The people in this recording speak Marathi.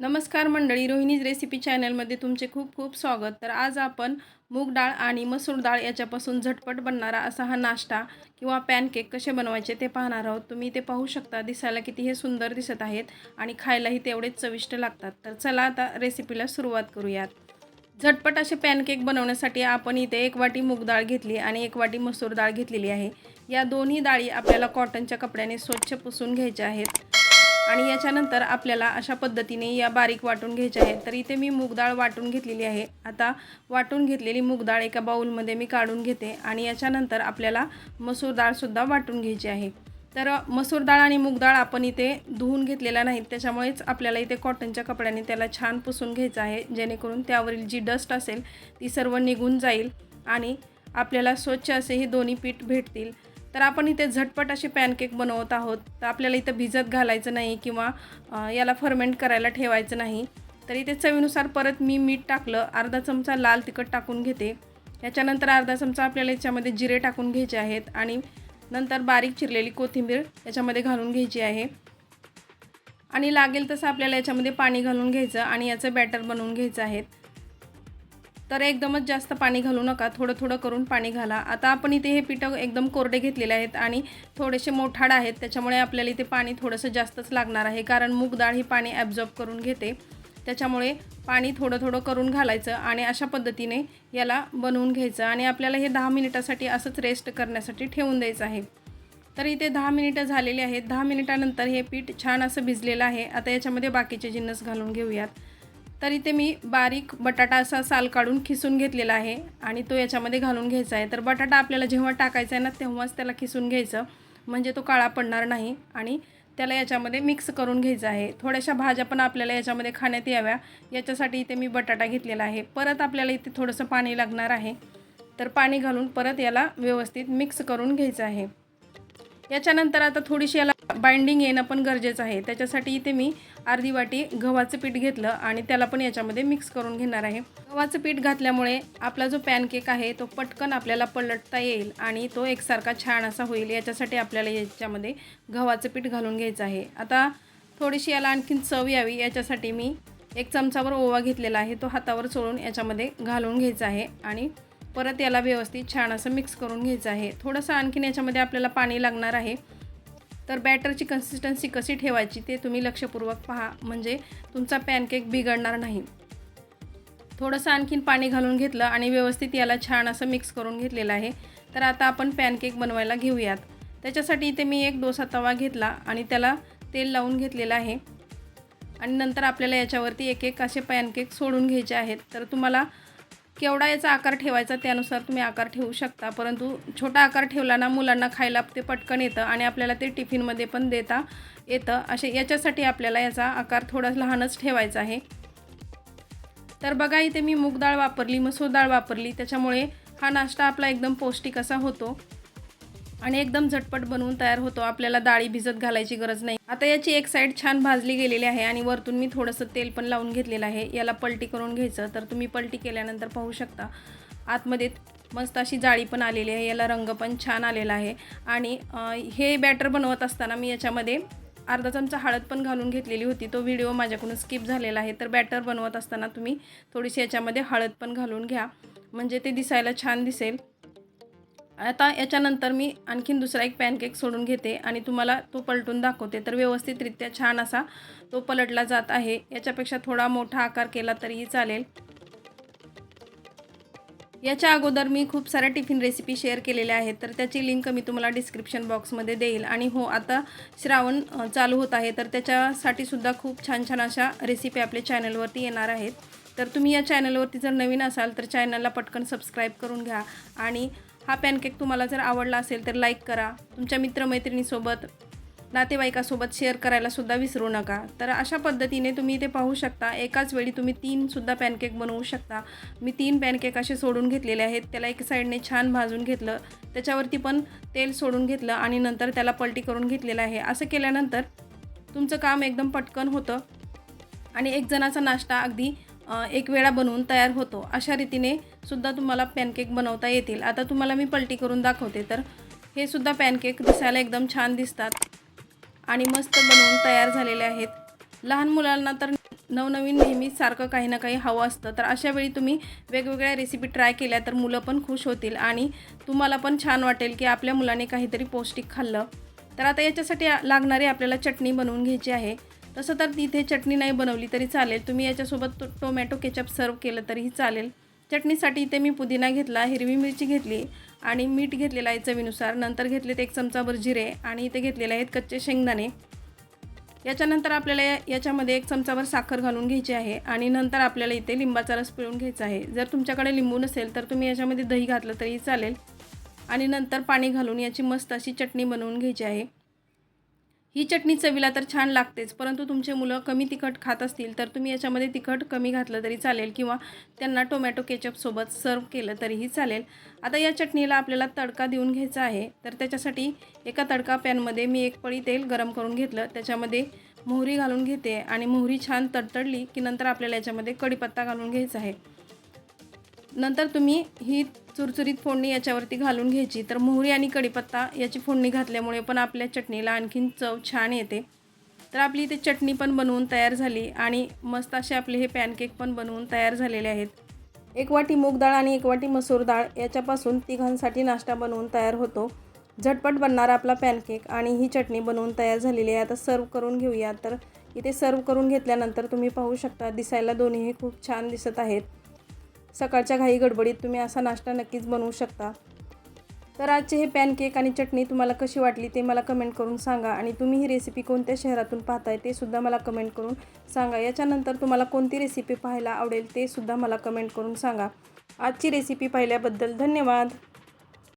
नमस्कार मंडळी रोहिणीज रेसिपी चॅनलमध्ये तुमचे खूप खूप स्वागत. तर आज आपण मूग डाळ आणि मसूर डाळ याच्यापासून झटपट बनणारा असा हा नाश्ता किंवा पॅनकेक कसे बनवायचे ते पाहणार आहोत. तुम्ही ते पाहू शकता दिसायला किती हे सुंदर दिसत आहेत आणि खायलाही तेवढेच चविष्ट लागतात. तर चला आता रेसिपीला सुरुवात करूयात. झटपट असे पॅनकेक बनवण्यासाठी आपण इथे एक वाटी मूग डाळ घेतली आणि एक वाटी मसूर डाळ घेतलेली आहे. या दोन्ही डाळी आपल्याला कॉटनच्या कपड्याने स्वच्छ पुसून घ्यायच्या आहेत. आणि याच्यानंतर आपल्याला अशा पद्धतीने या बारीक वाटून घ्यायच्या आहेत. तर इथे मी मूगडाळ वाटून घेतलेली आहे. आता वाटून घेतलेली मूगडाळ एका बाऊलमध्ये मी काढून घेते आणि याच्यानंतर आपल्याला मसूर डाळसुद्धा वाटून घ्यायची आहे. तर मसूर डाळ आणि मूग डाळ आपण इथे धुवून घेतलेला नाहीत त्याच्यामुळेच आपल्याला इथे कॉटनच्या कपड्याने त्याला छान पुसून घ्यायचं आहे. जेणेकरून त्यावरील जी डस्ट असेल ती सर्व निघून जाईल आणि आपल्याला स्वच्छ असे हे दोन्ही पीठ भेटतील. तर आपण इथे झटपट असे पॅनकेक बनवत आहोत. तर आपल्याला इथं भिजत घालायचं नाही किंवा याला फर्मेंट करायला ठेवायचं नाही. तर इथे चवीनुसार परत मी मीठ टाकलं. अर्धा चमचा लाल तिखट टाकून घेते. याच्यानंतर अर्धा चमचा आपल्याला याच्यामध्ये जिरे टाकून घ्यायचे आहेत आणि नंतर बारीक चिरलेली कोथिंबीर याच्यामध्ये घालून घ्यायची आहे. आणि लागेल तसं आपल्याला याच्यामध्ये पाणी घालून घ्यायचं आणि याचं बॅटर बनवून घ्यायचं आहे. तर एकदमच जास्त पाणी घालू नका. थोडं थोडं करून पाणी घाला. आता आपण इथे हे पिठं एकदम कोरडे घेतलेले आहेत आणि थोडेसे मोठाड आहेत. त्याच्यामुळे आपल्याला इथे पाणी थोडंसं जास्तच लागणार आहे. कारण मूग डाळ ही पाणी ॲब्झॉर्ब करून घेते. त्याच्यामुळे पाणी थोडं थोडं करून घालायचं आणि अशा पद्धतीने याला बनवून घ्यायचं आणि आपल्याला हे दहा मिनिटासाठी असंच रेस्ट करण्यासाठी ठेवून द्यायचं आहे. तर इथे दहा मिनिटं झालेली आहेत. दहा मिनिटानंतर हे पीठ छान असं भिजलेलं आहे. आता याच्यामध्ये बाकीचे जिन्नस घालून घेऊयात. तर इथे मी बारीक बटाटा असा साल काढून खिसून घेतलेला आहे आणि तो याच्यामध्ये घालून घ्यायचा आहे. तर बटाटा आपल्याला जेव्हा टाकायचा आहे ना तेव्हाच त्याला खिसून घ्यायचं. म्हणजे तो काळा पडणार नाही आणि त्याला याच्यामध्ये मिक्स करून घ्यायचं आहे. थोड्याशा भाज्या पण आपल्याला याच्यामध्ये खाण्यात याव्या. याच्यासाठी इथे मी बटाटा घेतलेला आहे. परत आपल्याला इथे थोडंसं पाणी लागणार आहे. तर पाणी घालून परत याला व्यवस्थित मिक्स करून घ्यायचं आहे. याच्यानंतर आता थोडीशी याला बाइंडिंग येणं पण गरजेचं आहे. त्याच्यासाठी इथे मी अर्धी वाटी गव्हाचं पीठ घेतलं आणि त्याला पण याच्यामध्ये मिक्स करून घेणार आहे. गव्हाचं पीठ घातल्यामुळे आपला जो पॅनकेक आहे तो पटकन आपल्याला पलटता येईल आणि तो एकसारखा छान असा होईल. याच्यासाठी आपल्याला याच्यामध्ये गव्हाचं पीठ घालून घ्यायचं आहे. आता थोडीशी याला आणखीन चव यावी. याच्यासाठी मी एक चमचावर ओवा घेतलेला आहे. तो हातावर चोळून याच्यामध्ये घालून घ्यायचा आहे आणि परत याला व्यवस्थित छान असं मिक्स करून घ्यायचं आहे. थोडंसं आणखीन याच्यामध्ये आपल्याला पाणी लागणार आहे. तर बॅटरची कन्सिस्टन्सी कशी ठेवायची ते तुम्ही लक्षपूर्वक पहा. म्हणजे तुमचा पॅनकेक बिघडणार नाही. थोडंसं आणखीन पाणी घालून घेतलं आणि व्यवस्थित याला छान असं मिक्स करून घेतलेलं आहे. तर आता आपण पॅनकेक बनवायला घेऊयात. त्याच्यासाठी इथे मी एक डोसा तवा घेतला आणि त्याला तेल लावून घेतलेलं आहे. आणि नंतर आपल्याला याच्यावरती एक एक असे पॅनकेक सोडून घ्यायचे आहेत. तर तुम्हाला केवढा याचा आकार ठेवायचा त्यानुसार तुम्ही आकार ठेवू शकता. परंतु छोटा आकार ठेवला ना मुलांना खायला ते पटकन येतं आणि आपल्याला ते टिफिनमध्ये पण देता येतं. असे याच्यासाठी आपल्याला याचा आकार थोडा लहानच ठेवायचा आहे. तर बघा इथे मी मूग डाळ वापरली मसूर डाळ वापरली. त्याच्यामुळे हा नाश्ता आपला एकदम पौष्टिक असा होतो. आणि एकदम झटपट बनवून तयार होतो. आपल्याला डाळी भिजत घालायची गरज नाही. आता याची एक साईड छान भाजली गेलेली आहे आणि वरतून मी थोडंसं तेल पण लावून घेतलेलं आहे. याला पलटी करून घ्यायचं. तर तुम्ही पलटी केल्यानंतर पाहू शकता आतमध्ये मस्त अशी जाळी पण आलेली आहे. याला रंग पण छान आलेला आहे. आणि हे बॅटर बनवत असताना मी याच्यामध्ये अर्धा चमचा हळद पण घालून घेतलेली होती. तो व्हिडिओ माझ्याकडून स्किप झालेला आहे. तर बॅटर बनवत असताना तुम्ही थोडीशी याच्यामध्ये हळद पण घालून घ्या. म्हणजे ते दिसायला छान दिसेल. आता याच्यानंतर मी आणखीन दुसरा एक पॅनकेक सोडून घेते आणि तुम्हाला तो पलटून दाखवते. तर व्यवस्थितरित्या छान असा तो पलटला जात आहे. याच्यापेक्षा थोडा मोठा आकार केला तरीही चालेल. याच्या अगोदर मी खूप साऱ्या टिफिन रेसिपी शेअर केलेल्या आहेत. तर त्याची लिंक मी तुम्हाला डिस्क्रिप्शन बॉक्समध्ये देईल. आणि हो आता श्रावण चालू होत आहे. तर त्याच्यासाठी सुद्धा खूप छान छान अशा रेसिपी आपल्या चॅनलवरती येणार आहेत. तर तुम्ही या चॅनलवरती जर नवीन असाल तर चॅनलला पटकन सबस्क्राईब करून घ्या. आणि हा पॅनकेक तुम्हाला जर आवडला असेल तर लाईक करा. तुमच्या मित्रमैत्रिणीसोबत नातेवाईकासोबत शेअर करायलासुद्धा विसरू नका. तर अशा पद्धतीने तुम्ही ते पाहू शकता. एकाच वेळी तुम्ही तीनसुद्धा पॅनकेक बनवू शकता. मी तीन पॅनकेक असे सोडून घेतलेले आहेत. त्याला एक साईडने छान भाजून घेतलं. त्याच्यावरती पण तेल सोडून घेतलं आणि नंतर त्याला पलटी करून घेतलेलं आहे. असं केल्यानंतर तुमचं काम एकदम पटकन होतं आणि एक जणाचा नाश्ता अगदी एक वेळा बनवून तयार होतो. अशा रीतीने सुद्धा तुम्हाला पॅनकेक बनवता येतील. आता तुम्हाला मी पलटी करून दाखवते तर हे सुद्धा पॅनकेक दिसायला एकदम छान दिसतात. आणि मस्त बनवून तयार झालेले आहेत. लहान मुलांना तर नवनवीन नेहमी सारखं काही ना काही हवं असतं. तर अशा वेळी तुम्ही वेगवेगळ्या रेसिपी ट्राय केल्या तर मुलं पण खुश होतील आणि तुम्हाला पण छान वाटेल की आपल्या मुलाने काहीतरी पौष्टिक खाल्लं. तर आता याच्यासाठी लागणारी आपल्याला चटणी बनवून घ्यायची आहे. तसं तर तिथे चटणी नाही बनवली तरी चालेल. तुम्ही याच्यासोबत टोमॅटो केचप सर्व केलं तरीही चालेल. चटणीसाठी इथे मी पुदिना घेतला हिरवी मिरची घेतली आणि मीठ घेतलेलं आहे चवीनुसार. नंतर घेतलेत एक चमचाभर जिरे आणि इथे घेतलेले आहेत कच्चे शेंगदाणे. याच्यानंतर आपल्याला या- याच्यामध्ये एक चमचाभर साखर घालून घ्यायची आहे आणि नंतर आपल्याला इथे लिंबाचा रस पिळून घ्यायचा आहे. जर तुमच्याकडे लिंबू नसेल तर तुम्ही याच्यामध्ये दही घातलं तरी चालेल. आणि नंतर पाणी घालून याची मस्त अशी चटणी बनवून घ्यायची आहे. ही चटणी चवीला तर छान लागतेच परंतु तुमचे मुलं कमी तिखट खात असतील तर तुम्ही याच्यामध्ये तिखट कमी घातलं तरी चालेल किंवा त्यांना टोमॅटो केचपसोबत सर्व केलं तरीही चालेल. आता या चटणीला आपल्याला तडका देऊन घ्यायचा आहे तर त्याच्यासाठी एका तडका पॅनमध्ये मी एक पळी तेल गरम करून घेतलं त्याच्यामध्ये मोहरी घालून घेते आणि मोहरी छान तडतडली की नंतर आपल्याला याच्यामध्ये कढीपत्ता घालून घ्यायचा आहे. नंतर तुम्ही ही चुरचुरीत फोडणी याच्यावरती घालून घ्यायची. तर मोहरी आणि कढीपत्ता याची फोडणी घातल्यामुळे पण आपल्या चटणीला आणखीन चव छान येते. तर आपली इथे चटणी पण बनवून तयार झाली आणि मस्त असे आपले हे पॅनकेक पण बनवून तयार झालेले आहेत. एक वाटी मूग डाळ आणि एक वाटी मसूर डाळ याच्यापासून तिघांसाठी नाश्ता बनवून तयार होतो. झटपट बनणारा आपला पॅनकेक आणि ही चटणी बनवून तयार झालेली आहे. आता सर्व करून घेऊया. तर इथे सर्व करून घेतल्यानंतर तुम्ही पाहू शकता दिसायला दोन्हीही खूप छान दिसत आहेत. सकाळच्या घाई गडबडीत तुम्ही असा नाश्ता नक्कीच बनवू शकता. तर आजचे हे पॅनकेक आणि चटणी तुम्हाला कशी वाटली ते मला कमेंट करून सांगा आणि तुम्ही ही रेसिपी कोणत्या शहरातून पाहताय ते सुद्धा मला कमेंट करून सांगा. याच्यानंतर तुम्हाला कोणती रेसिपी पाहायला आवडेल ते सुद्धा मला कमेंट करून सांगा. आजची रेसिपी पाहिल्याबद्दल धन्यवाद.